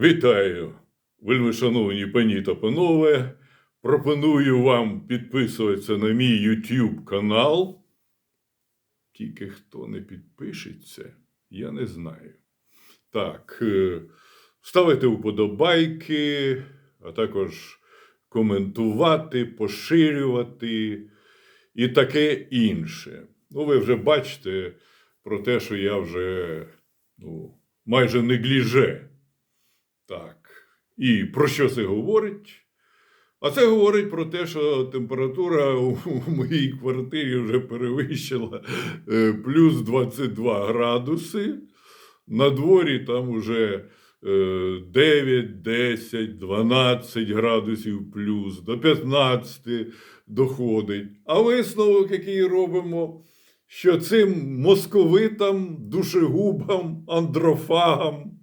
Вітаю, вельми шановні пані та панове. Пропоную вам підписуватися на мій YouTube канал. Тільки хто не підпишеться, я не знаю. Так, е, ставити вподобайки, а також коментувати, поширювати і таке інше. Ну, ви вже бачите про те, що я вже ну, майже негліже. Так. І про що це говорить? А це говорить про те, що температура у моїй квартирі вже перевищила е, плюс 22 градуси. На дворі там уже е, 9, 10, 12 градусів плюс, до 15 доходить. А висновок, який робимо, що цим московитам, душегубам, андрофагам,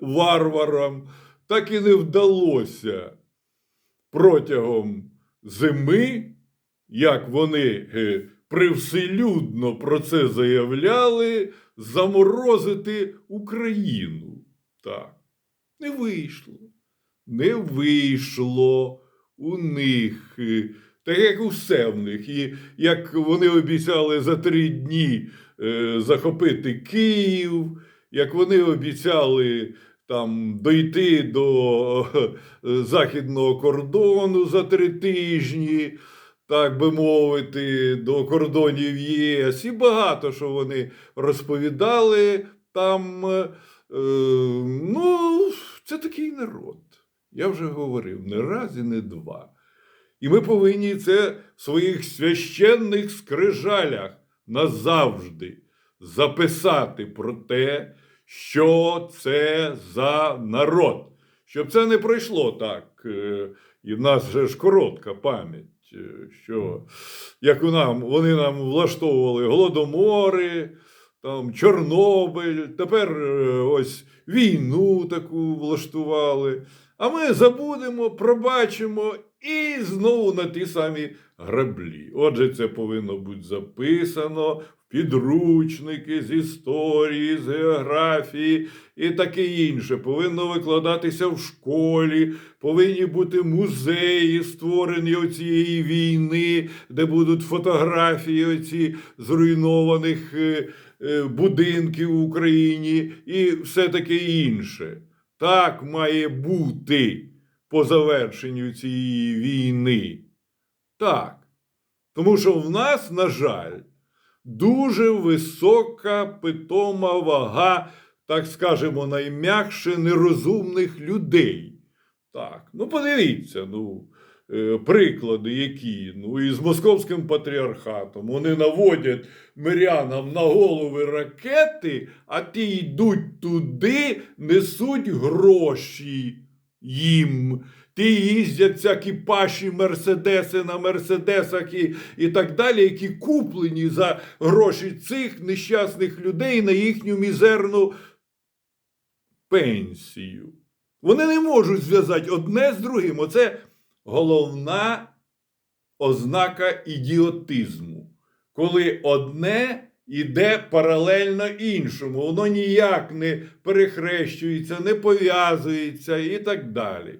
варварам так і не вдалося протягом зими, як вони е, привселюдно про це заявляли, заморозити Україну. Так, не вийшло. Не вийшло у них. е, Так як усе в них. І як вони обіцяли за три дні е, захопити Київ, як вони обіцяли там дойти до е, західного кордону за три тижні, так би мовити, до кордонів ЄС, і багато що вони розповідали там. е, Ну, це такий народ. Я вже говорив не раз і не два. І ми повинні це в своїх священних скрижалях назавжди записати про те, що це за народ. Щоб це не пройшло так. е, І в нас же ж коротка пам'ять, е, що як нам, вони нам влаштовували голодомори, там, Чорнобиль, тепер е, ось війну таку влаштували. А ми забудемо, пробачимо і знову на ті самі граблі. Отже, це повинно бути записано підручники з історії, з географії і таке інше. Повинно викладатися в школі, повинні бути музеї, створені оцієї війни, де будуть фотографії оці зруйнованих е, е, будинків в Україні і все таке інше. Так має бути по завершенню цієї війни. Так. Тому що в нас, на жаль, дуже висока питома вага, так скажемо, найм'якше нерозумних людей. Так, ну подивіться, ну, е, приклади які. Ну, і з московським патріархатом вони наводять мирянам на голови ракети, а ті йдуть туди, несуть гроші їм. Ті їздять всякі паші мерседеси на мерседесах і, і так далі, які куплені за гроші цих нещасних людей на їхню мізерну пенсію. Вони не можуть зв'язати одне з другим. Оце головна ознака ідіотизму. Коли одне іде паралельно іншому, воно ніяк не перехрещується, не пов'язується і так далі.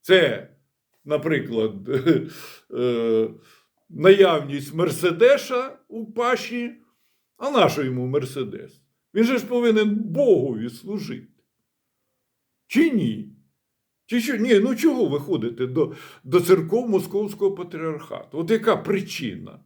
Це, наприклад, е, наявність Мерседеша у Паші, а нащо йому Мерседес? Він же ж повинен Богові служити. Чи ні? Чи що? Ні, ну чого ви ходите до, до церков Московського патріархату? От яка причина?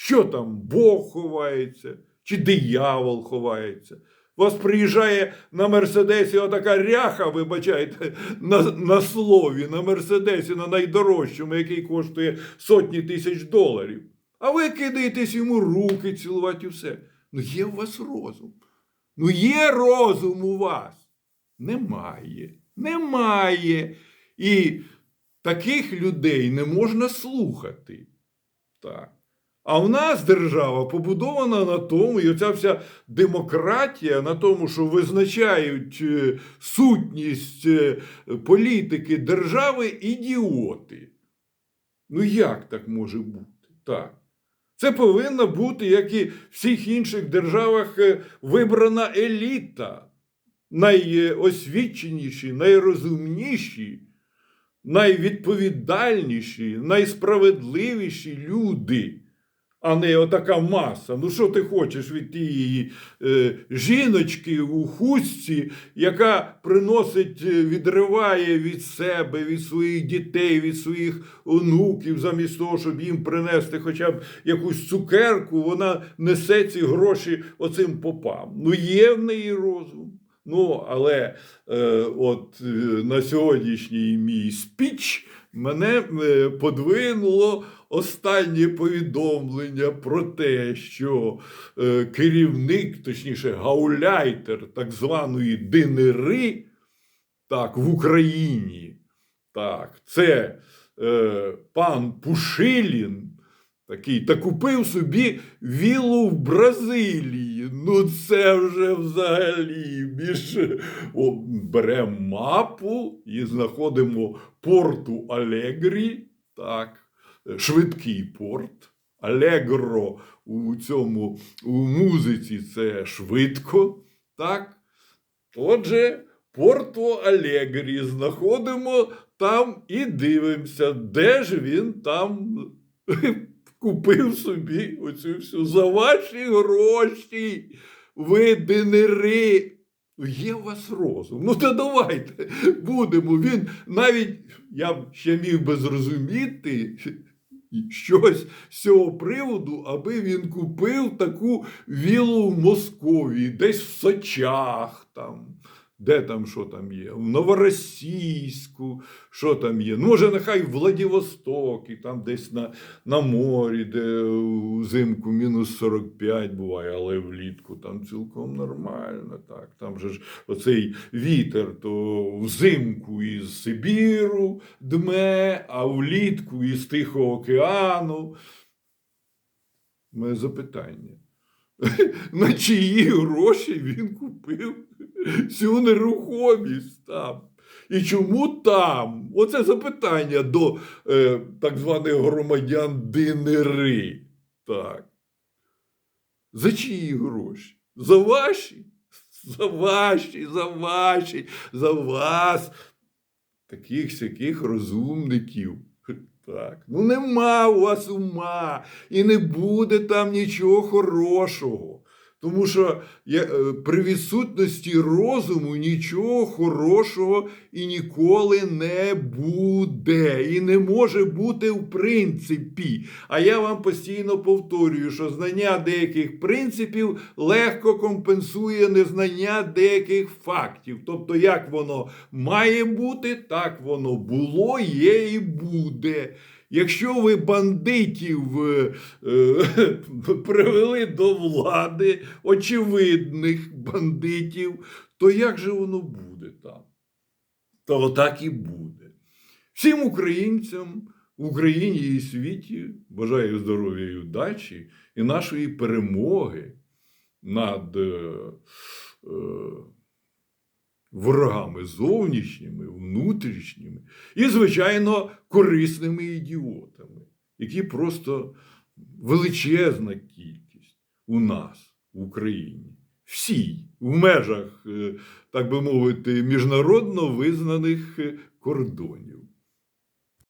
Що там Бог ховається, чи диявол ховається? Вас приїжджає на Мерседесі отака ряха, вибачайте, на, на слові, на Мерседесі, на найдорожчому, який коштує сотні тисяч доларів. А ви кидаєтесь йому руки цілувати і все. Ну є у вас розум. Ну є розум у вас. Немає. Немає. І таких людей не можна слухати. Так. А в нас держава побудована на тому, і оця вся демократія на тому, що визначають е, сутність е, політики держави ідіоти. Ну як так може бути? Так. Це повинна бути, як і в всіх інших державах, е, вибрана еліта. найосвіченіші, найрозумніші, найвідповідальніші, найсправедливіші люди, а не отака маса. Ну, що ти хочеш від тієї е, жіночки у хустці, яка приносить, е, відриває від себе, від своїх дітей, від своїх онуків, замість того, щоб їм принести хоча б якусь цукерку, вона несе ці гроші оцим попам. Ну, є в неї розум. Ну, але е, от е, на сьогоднішній мій спіч мене е, подвинуло останнє повідомлення про те, що е, керівник, точніше, гауляйтер так званої ДНРи, так, в Україні, так, це е, пан Пушилін. Такий, та купив собі віллу в Бразилії. Ну, це вже взагалі більше. О, беремо мапу і знаходимо порту Алегрі. Так, швидкий порт. Алегро у цьому у музиці це швидко. Так. Отже, порту Алегрі знаходимо там і дивимося, де ж він там купив собі оцю всю за ваші гроші. Ви динери. Є у вас розум. Ну то давайте будемо. Він навіть я б ще міг би зрозуміти щось з цього приводу, аби він купив таку віллу в Московії, десь в Сочах там. Де там що там є? В Новоросійську, що там є? Ну, може, нехай в Владивостокі, там десь на, на морі, де взимку мінус 45 буває, але влітку там цілком нормально. Так. Там же ж оцей вітер, то взимку із Сибіру дме, а влітку із Тихого океану. Моє запитання. На чиї гроші він купив цю нерухомість там? І чому там? Оце запитання до е, так званих громадян Динери. Так. За чиї гроші? За ваші? За ваші, за ваші, за вас. Таких сяких розумників. Так. Ну нема у вас ума, і не буде там нічого хорошого. Тому що е, при відсутності розуму нічого хорошого і ніколи не буде. І не може бути в принципі. А я вам постійно повторюю, що знання деяких принципів легко компенсує незнання деяких фактів. Тобто, як воно має бути, так воно було, є і буде. Якщо ви бандитів е, е, привели до влади, очевидних бандитів, то як же воно буде там? То отак і буде. Всім українцям в Україні і світі бажаю здоров'я і удачі і нашої перемоги над е, ворогами зовнішніми, внутрішніми і, звичайно, корисними ідіотами, які просто величезна кількість у нас в Україні. Всі в межах, е, так би мовити, міжнародно визнаних е, кордонів.